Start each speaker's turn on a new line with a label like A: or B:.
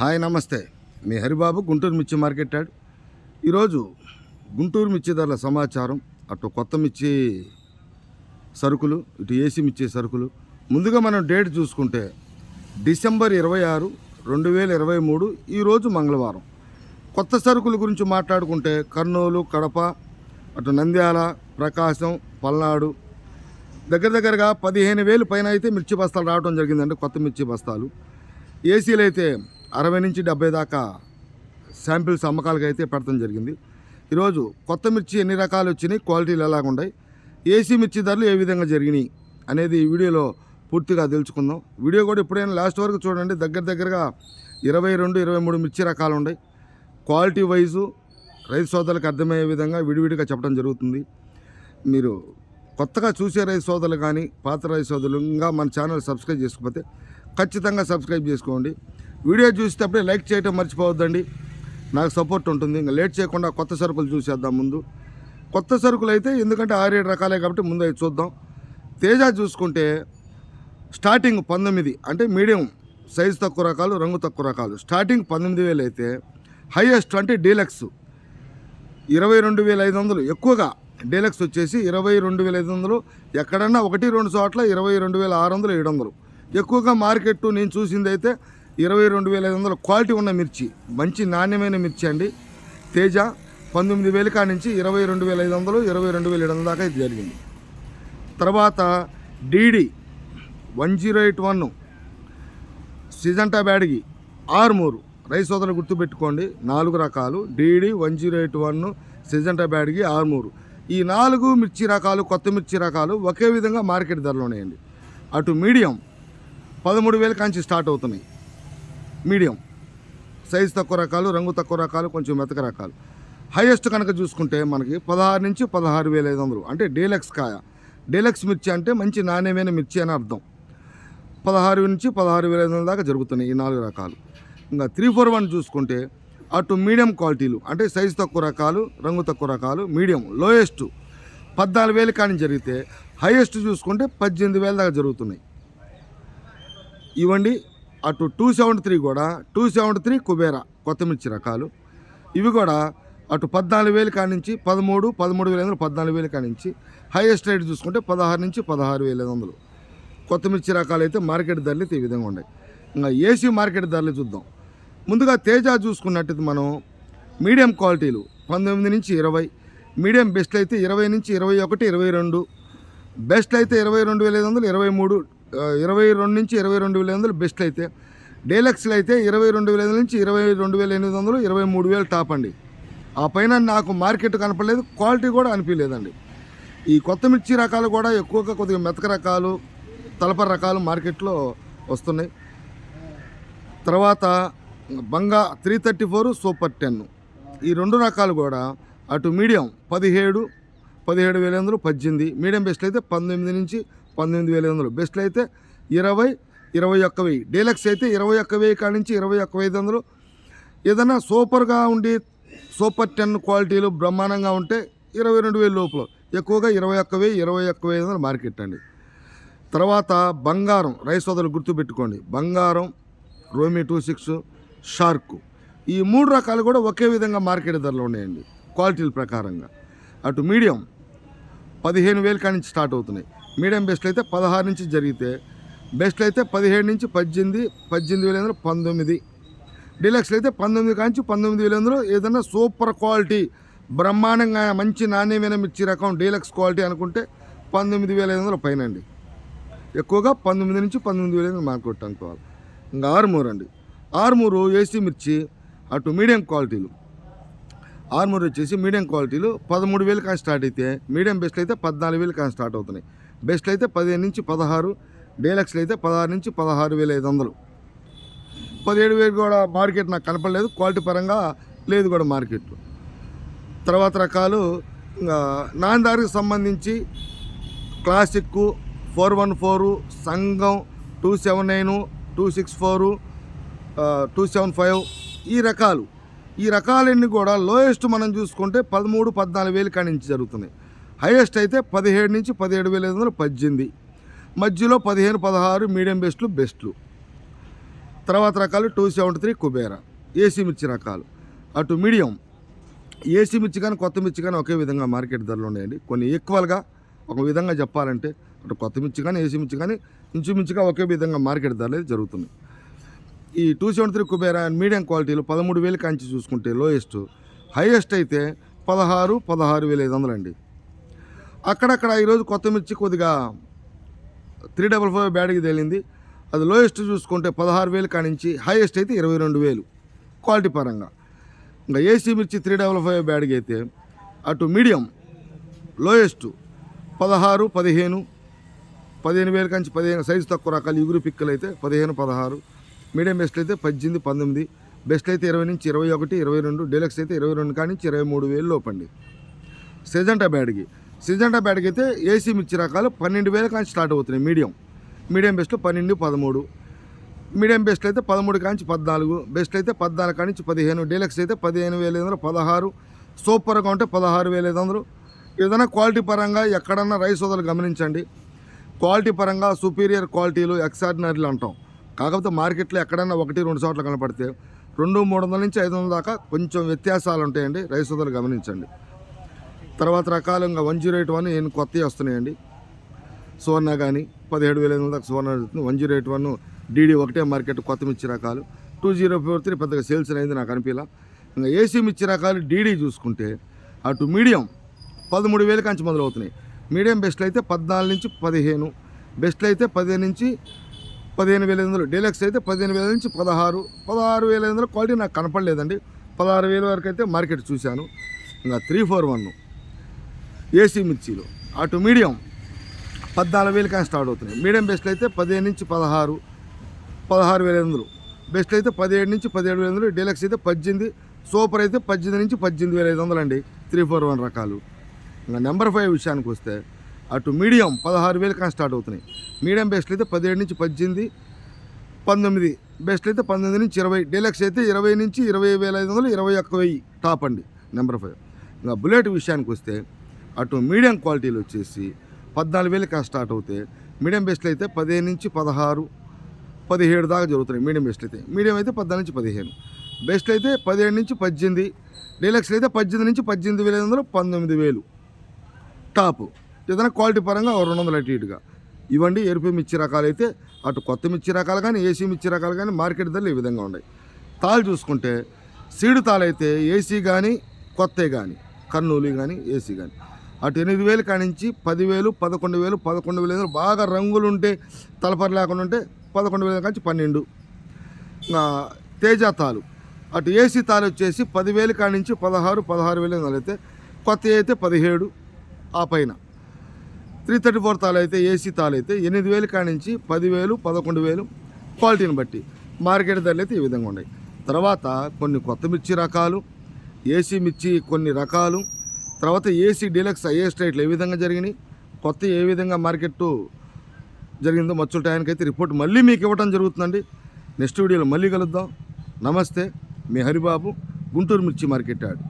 A: Hi నమస్తే. మీ హరిబాబు గుంటూరు మిర్చి market add. ఈరోజు గుంటూరు మిర్చి ధరల సమాచారం అటు కొత్త మిర్చి సరుకులు ఇటు ఏసీ మిర్చి సరుకులు. ముందుగా మనం డేట్ చూసుకుంటే డిసెంబర్ ఇరవై ఆరు రెండు వేల ఇరవై మూడు ఈరోజు మంగళవారం. కొత్త సరుకుల గురించి మాట్లాడుకుంటే కర్నూలు కడప అటు నంద్యాల ప్రకాశం పల్నాడు. దగ్గర దగ్గరగా పదిహేను వేలు పైన అయితే మిర్చి బస్తాలు రావడం జరిగిందండి కొత్త మిర్చి బస్తాలు. ఏసీలు అయితే అరవై నుంచి డెబ్బై దాకా శాంపిల్స్ అమ్మకాలకు అయితే పెడతాం జరిగింది. ఈరోజు కొత్త మిర్చి ఎన్ని రకాలు వచ్చినాయి క్వాలిటీలు ఎలాగున్నాయి ఏసీ మిర్చి ధరలు ఏ విధంగా జరిగినాయి అనేది ఈ వీడియోలో పూర్తిగా తెలుసుకుందాం. వీడియో కూడా ఎప్పుడైనా లాస్ట్ వరకు చూడండి. దగ్గర దగ్గరగా ఇరవై రెండు ఇరవై మూడు మిర్చి రకాలు ఉన్నాయి. క్వాలిటీ వైజు రైతు సోదరులకు అర్థమయ్యే విధంగా విడివిడిగా చెప్పడం జరుగుతుంది. మీరు కొత్తగా చూసే రైతు సోదరులు కానీ పాత రైతు సోదరులు ఇంకా మన ఛానల్ సబ్స్క్రైబ్ చేసుకోకపోతే ఖచ్చితంగా సబ్స్క్రైబ్ చేసుకోండి. వీడియో చూసేటప్పుడే లైక్ చేయటం మర్చిపోవద్దండి. నాకు సపోర్ట్ ఉంటుంది. ఇంకా లేట్ చేయకుండా కొత్త సరుకులు చూసేద్దాం ముందు. కొత్త సరుకులు అయితే ఎందుకంటే ఆరేడు రకాలే కాబట్టి ముందు అవి చూద్దాం. తేజ చూసుకుంటే స్టార్టింగ్ పంతొమ్మిది అంటే మీడియం సైజు తక్కువ రకాలు రంగు తక్కువ రకాలు. స్టార్టింగ్ పంతొమ్మిది వేలు అయితే హైయెస్ట్ అంటే డీలక్స్. ఇరవై రెండు వేల ఐదు వందలు ఎక్కువగా డీలక్స్ వచ్చేసి ఇరవై రెండు వేల ఐదు వందలు. ఎక్కడన్నా ఒకటి రెండు చోట్ల ఇరవై రెండు వేల ఆరు వందలు ఏడు వందలు. ఎక్కువగా మార్కెట్ నేను చూసింది అయితే ఇరవై రెండు వేల ఐదు వందల క్వాలిటీ ఉన్న మిర్చి. మంచి నాణ్యమైన మిర్చి అండి. తేజ పంతొమ్మిది వేల కాడ నుంచి ఇరవై రెండు వేల ఐదు వందలు ఇరవై రెండు వేల ఏడు వందల దాకా ఇది జరిగింది. తర్వాత DD one zero eight one Syngenta Byadgi Armoor. రైస్ సోదరులు గుర్తుపెట్టుకోండి నాలుగు రకాలు. DD one zero eight one Syngenta Byadgi Armoor. ఈ నాలుగు మిర్చి రకాలు కొత్త మిర్చి రకాలు ఒకే విధంగా మార్కెట్ ధరలు ఉన్నాయండి అటు మీడియం పదమూడు వేల కాంచి స్టార్ట్ అవుతున్నాయి. మీడియం. సైజు తక్కువ రకాలు రంగు తక్కువ రకాలు కొంచెం మెతక రకాలు. హైయెస్ట్ కనుక చూసుకుంటే మనకి పదహారు నుంచి పదహారు వేల ఐదు వందలు. అంటే డీలక్స్ కాయ. డీలక్స్ మిర్చి అంటే మంచి నాణ్యమైన మిర్చి అని అర్థం. పదహారు నుంచి పదహారు వేల ఐదు వందల దాకా జరుగుతున్నాయి ఈ నాలుగు రకాలు. ఇంకా త్రీ ఫోర్ వన్ చూసుకుంటే అటు మీడియం క్వాలిటీలు అంటే సైజు తక్కువ రకాలు రంగు తక్కువ రకాలు మీడియం లోయెస్ట్ పద్నాలుగు వేలు కానీ జరిగితే హైయెస్ట్ చూసుకుంటే పద్దెనిమిది వేల దాకా జరుగుతున్నాయి. ఇవ్వండి. అటు టూ సెవెంటీ త్రీ కూడా టూ సెవెంటీ త్రీ కుబేరా కొత్త మిర్చి రకాలు. ఇవి కూడా అటు పద్నాలుగు వేలు కానించి పదమూడు పదమూడు వేల ఐదు వందలు పద్నాలుగు వేలు కానించి హైయెస్ట్ రేట్ చూసుకుంటే పదహారు నుంచి పదహారు వేల ఐదు వందలు. కొత్త మిర్చి రకాలు అయితే మార్కెట్ ధరలు అయితే ఈ విధంగా ఉన్నాయి. ఇంకా ఏసీ మార్కెట్ ధరలు చూద్దాం. ముందుగా తేజ చూసుకున్నట్టు మనం మీడియం క్వాలిటీలు పంతొమ్మిది నుంచి ఇరవై మీడియం బెస్ట్ అయితే ఇరవై నుంచి ఇరవై ఒకటి ఇరవై రెండు బెస్ట్ అయితే ఇరవై రెండు వేల ఐదు వందలు ఇరవై మూడు ఇరవై రెండు నుంచి ఇరవై రెండు వేల ఎనిమిది వందలు బెస్ట్ అయితే. డేలక్స్లు అయితే ఇరవై రెండు వేల ఎనిమిది నుంచి ఇరవై రెండు వేల ఎనిమిది వందలు ఇరవై మూడు వేలు టాప్ అండి. ఆ పైన నాకు మార్కెట్ కనపడలేదు క్వాలిటీ కూడా అనిపించలేదండి. ఈ కొత్త మిర్చి రకాలు కూడా ఎక్కువగా కొద్దిగా మెతక రకాలు తలపర రకాలు మార్కెట్లో వస్తున్నాయి. తర్వాత బంగా three thirty four super ten. ఈ రెండు రకాలు కూడా అటు మీడియం పదిహేడు పదిహేడు వేల ఎనిమిది పద్దెనిమిది. మీడియం బెస్ట్ అయితే పంతొమ్మిది నుంచి పంతొమ్మిది వేల వందలు. బెస్ట్లు అయితే ఇరవై ఇరవై ఒక్క వెయ్యి. డీలక్స్ అయితే ఇరవై ఒక్క వెయ్యి కాడి నుంచి ఇరవై ఒక్క ఐదు వందలు. ఏదైనా సూపర్గా ఉండి సూపర్ టెన్ క్వాలిటీలు బ్రహ్మాండంగా ఉంటే ఇరవై రెండు వేల లోపల. ఎక్కువగా ఇరవై ఒక్క వెయ్యి ఇరవై ఒక్క వెయ్యి వందలు మార్కెట్ అండి. తర్వాత బంగారం రైస్ వదలు గుర్తుపెట్టుకోండి. బంగారం రోమి టూ సిక్స్ షార్క్. ఈ మూడు రకాలు కూడా ఒకే విధంగా మార్కెట్ ధరలు ఉన్నాయండి. క్వాలిటీల ప్రకారంగా. అటు మీడియం పదిహేను వేల కాడి నుంచి స్టార్ట్ అవుతున్నాయి. మీడియం బెస్ట్లు అయితే పదహారు నుంచి జరిగితే బెస్ట్లు అయితే పదిహేడు నుంచి పద్దెనిమిది పద్దెనిమిది వేల వందలు పంతొమ్మిది. డీలక్స్లు అయితే పంతొమ్మిది కాంచి పంతొమ్మిది వేల వందలు ఏదైనా సూపర్ క్వాలిటీ బ్రహ్మాండంగా మంచి నాణ్యమైన మిర్చి రకం డీలక్స్ క్వాలిటీ అనుకుంటే పంతొమ్మిది వేల ఐదు వందల పైన అండి ఎక్కువగా పంతొమ్మిది నుంచి పంతొమ్మిది వేల ఐదు మార్కెట్ అనుకోవాలి. ఇంకా ఆరుమూరు అండి. ఆరుమూరు ఏసీ మిర్చి అటు మీడియం క్వాలిటీలు. ఆర్మూర్ వచ్చేసి మీడియం క్వాలిటీలు పదమూడు వేలు కానీ స్టార్ట్ అయితే మీడియం బెస్ట్ అయితే పద్నాలుగు వేలు కానీ స్టార్ట్ అవుతున్నాయి. బెస్ట్ అయితే పదిహేను నుంచి పదహారు డీలక్స్లు అయితే పదహారు నుంచి పదహారు వేల ఐదు వందలు. పదిహేడు వేలు కూడా మార్కెట్ నాకు కనపడలేదు క్వాలిటీ పరంగా లేదు కూడా మార్కెట్. తర్వాత రకాలు నాందారికి సంబంధించి క్లాసిక్ ఫోర్ వన్ ఫోరు సంఘం two seven nine two six four two seven five ఈ రకాలు. ఈ రకాలన్నీ కూడా లోయెస్ట్ మనం చూసుకుంటే పదమూడు పద్నాలుగు వేలు కాడి నుంచి జరుగుతున్నాయి. హైయెస్ట్ అయితే పదిహేడు నుంచి పదిహేడు వేల ఐదు వందలు పద్దెనిమిది. మధ్యలో పదిహేను పదహారు మీడియం బెస్ట్లు బెస్ట్లు. తర్వాత రకాలు two seventy three Kubera. AC మిర్చి రకాలు. అటు మీడియం. ఏసీ మిర్చి కానీ కొత్త మిర్చి కానీ ఒకే విధంగా మార్కెట్ ధరలు ఉన్నాయండి. కొన్ని ఈక్వల్గా ఒక విధంగా చెప్పాలంటే అటు కొత్త మిర్చి కానీ ఏసీ మిర్చి కానీ ఇంచుమించుగా ఒకే విధంగా మార్కెట్ ధరలు అయితే జరుగుతుంది ఈ two seventy three Kubera medium క్వాలిటీలు పదమూడు వేలు కాంచి చూసుకుంటే లోయెస్ట్. హైయెస్ట్ అయితే పదహారు పదహారు వేల ఐదు వందలు అండి అక్కడక్కడ ఈరోజు కొత్త మిర్చి కొద్దిగా త్రీ డబల్ ఫైవ్ బ్యాడ్కి తేలింది. అది లోయెస్ట్ చూసుకుంటే పదహారు వేలు కానించి హైయెస్ట్ అయితే ఇరవై రెండు వేలు క్వాలిటీ పరంగా. ఇంకా ఏసీ మిర్చి త్రీ డబల్ ఫైవ్ బ్యాడ్కి అయితే అటు మీడియం లోయెస్ట్ పదహారు పదిహేను పదిహేను వేల కంచి పదిహేను సైజు తక్కువ రకాలు ఇగురు పిక్కలు అయితే పదిహేను పదహారు. మీడియం బెస్ట్ అయితే పద్దెనిమిది పంతొమ్మిది. బెస్ట్ అయితే ఇరవై నుంచి ఇరవై ఒకటి ఇరవై రెండు. డీలక్స్ అయితే ఇరవై రెండు కానించి ఇరవై మూడు వేలు లోపండి సిజంటా బ్యాడ్కి సిజంటా బ్యాడ్కి అయితే ఏసీ మిర్చి రకాలు పన్నెండు వేల కాంచి స్టార్ట్ అవుతున్నాయి మీడియం మీడియం బెస్ట్ పన్నెండు పదమూడు. మీడియం బెస్ట్ అయితే పదమూడు కాంచి పద్నాలుగు. బెస్ట్ అయితే పద్నాలుగు కాంచి పదిహేను. డీలక్స్ అయితే పదిహేను వేల ఐదు వందలు పదహారు. సూపర్గా ఉంటే పదహారు వేల ఐదు వందలు. ఏదైనా క్వాలిటీ పరంగా ఎక్కడన్నా రైస్ వదలు గమనించండి. క్వాలిటీ పరంగా సుపీరియర్ క్వాలిటీలు ఎక్సార్డినరీలు అంటాం. కాకపోతే మార్కెట్లో ఎక్కడైనా ఒకటి రెండు చోట్ల కనపడితే రెండు మూడు వందల నుంచి ఐదు వందల దాకా కొంచెం వ్యత్యాసాలు ఉంటాయండి రైస్ వదలు గమనించండి. తర్వాత రకాలు ఇంకా వన్ జీరో ఎయిట్ వన్ నేను కొత్తవి వస్తున్నాయండి. సువర్ణ కానీ పదిహేడు వేల ఐదు వందల దాకా సువర్ణ జరుగుతుంది. One zero eight one DD ఒకటే మార్కెట్ కొత్త మిర్చి రకాలు. టూ జీరో ఫోర్ త్రీ పెద్దగా సేల్స్ అయింది నాకు అనిపించలా ఇంకా ఏసీ మిర్చి రకాలు డీడీ చూసుకుంటే అటు మీడియం పదమూడు వేల కంచి మొదలవుతున్నాయి. మీడియం బెస్ట్లు అయితే పద్నాలుగు నుంచి పదిహేను బెస్ట్లు అయితే పదిహేను నుంచి పదిహేను వేల ఐదు వందలు డీలక్స్ అయితే పదిహేను వేల నుంచి పదహారు పదహారు వేల ఐదు వందలు క్వాలిటీ నాకు కనపడలేదండి. పదహారు వేల వరకు అయితే మార్కెట్ చూశాను. ఇంకా త్రీ ఫోర్ వన్ ఏసీ మిర్చీలు. అటు మీడియం పద్నాలుగు వేలు కానీ స్టార్ట్ అవుతున్నాయి. మీడియం బెస్ట్ అయితే పదిహేను నుంచి పదహారు పదహారు వేల ఎనిమిదిలు వందలు. బెస్ట్ అయితే పదిహేడు నుంచి పదిహేడు వేల వందలు. డీలక్స్ అయితే పద్దెనిమిది సూపర్ అయితే పద్దెనిమిది నుంచి పద్దెనిమిది వేల ఐదు వందలు అండి త్రీ ఫోర్ వన్ రకాలు. ఇంకా నెంబర్ ఫైవ్ విషయానికి వస్తే అటు మీడియం పదహారు వేలు కానీ స్టార్ట్ అవుతున్నాయి. మీడియం బెస్ట్ అయితే పదిహేడు నుంచి పద్దెనిమిది పంతొమ్మిది. బెస్ట్ అయితే పంతొమ్మిది నుంచి ఇరవై. డీలక్స్ అయితే ఇరవై నుంచి ఇరవై వేల ఐదు వందలు ఇరవై ఒక్క వెయ్యి. టాప్ అండి నెంబర్ ఫైవ్. ఇంకా బుల్లెట్ విషయానికి వస్తే అటు మీడియం క్వాలిటీలు వచ్చేసి పద్నాలుగు వేలు స్టార్ట్ అవుతాయి. మీడియం బెస్ట్లు అయితే పదిహేను నుంచి పదహారు పదిహేడు దాకా జరుగుతున్నాయి మీడియం బెస్ట్లు అయితే. మీడియం అయితే పద్నాలుగు నుంచి పదిహేను. బెస్ట్లు అయితే పదిహేడు నుంచి పద్దెనిమిది డీలక్స్ అయితే పద్దెనిమిది నుంచి పద్దెనిమిది వేల ఐదు వందలు పంతొమ్మిది వేలు. టాప్. ఏదైనా క్వాలిటీ పరంగా రెండు వందలు అటు ఇటుగా. ఇవ్వండి ఎరుపు మిర్చి రకాలు అయితే అటు కొత్త మిర్చి రకాలు కానీ ఏసీ మిర్చి రకాలు కానీ మార్కెట్ ధరలు ఈ విధంగా ఉన్నాయి. తాళ్ళు చూసుకుంటే సీడు తాళైతే ఏసీ కానీ కొత్త కానీ కర్నూలు కానీ ఏసీ కానీ. అటు ఎనిమిది వేలు కానించి పదివేలు పదకొండు వేలు పదకొండు వేలు బాగా రంగులు ఉంటే తలపరి లేకుండా ఉంటే పదకొండు వేల కాంచి పన్నెండు. ఇంకా తేజ తాలు. అటు ఏసీ తాలు వచ్చేసి పదివేలు కానించి పదహారు పదహారు వేలు అయితే కొత్త అయితే పదిహేడు ఆ పైన. త్రీ థర్టీ ఫోర్ తాలు అయితే ఏసీ తాలు అయితే ఎనిమిది వేలు కానించి పదివేలు పదకొండు వేలు క్వాలిటీని బట్టి. మార్కెట్ ధరలు అయితే ఈ విధంగా ఉన్నాయి. తర్వాత కొన్ని కొత్త మిర్చి రకాలు ఏసీ మిర్చి కొన్ని రకాలు తర్వాత ఏసీ డీలక్స్ ఐఏ స్ట్రైట్లు ఏ విధంగా జరిగినాయి? కొత్త ఏ విధంగా మార్కెట్ జరిగిందో మచ్చుల టయానికైతే అయితే రిపోర్ట్ మళ్ళీ మీకు ఇవ్వడం జరుగుతుందండి. నెక్స్ట్ వీడియోలో మళ్ళీ కలుద్దాం. నమస్తే. మీ హరిబాబు గుంటూరు మిర్చి మార్కెట్ యాడ్.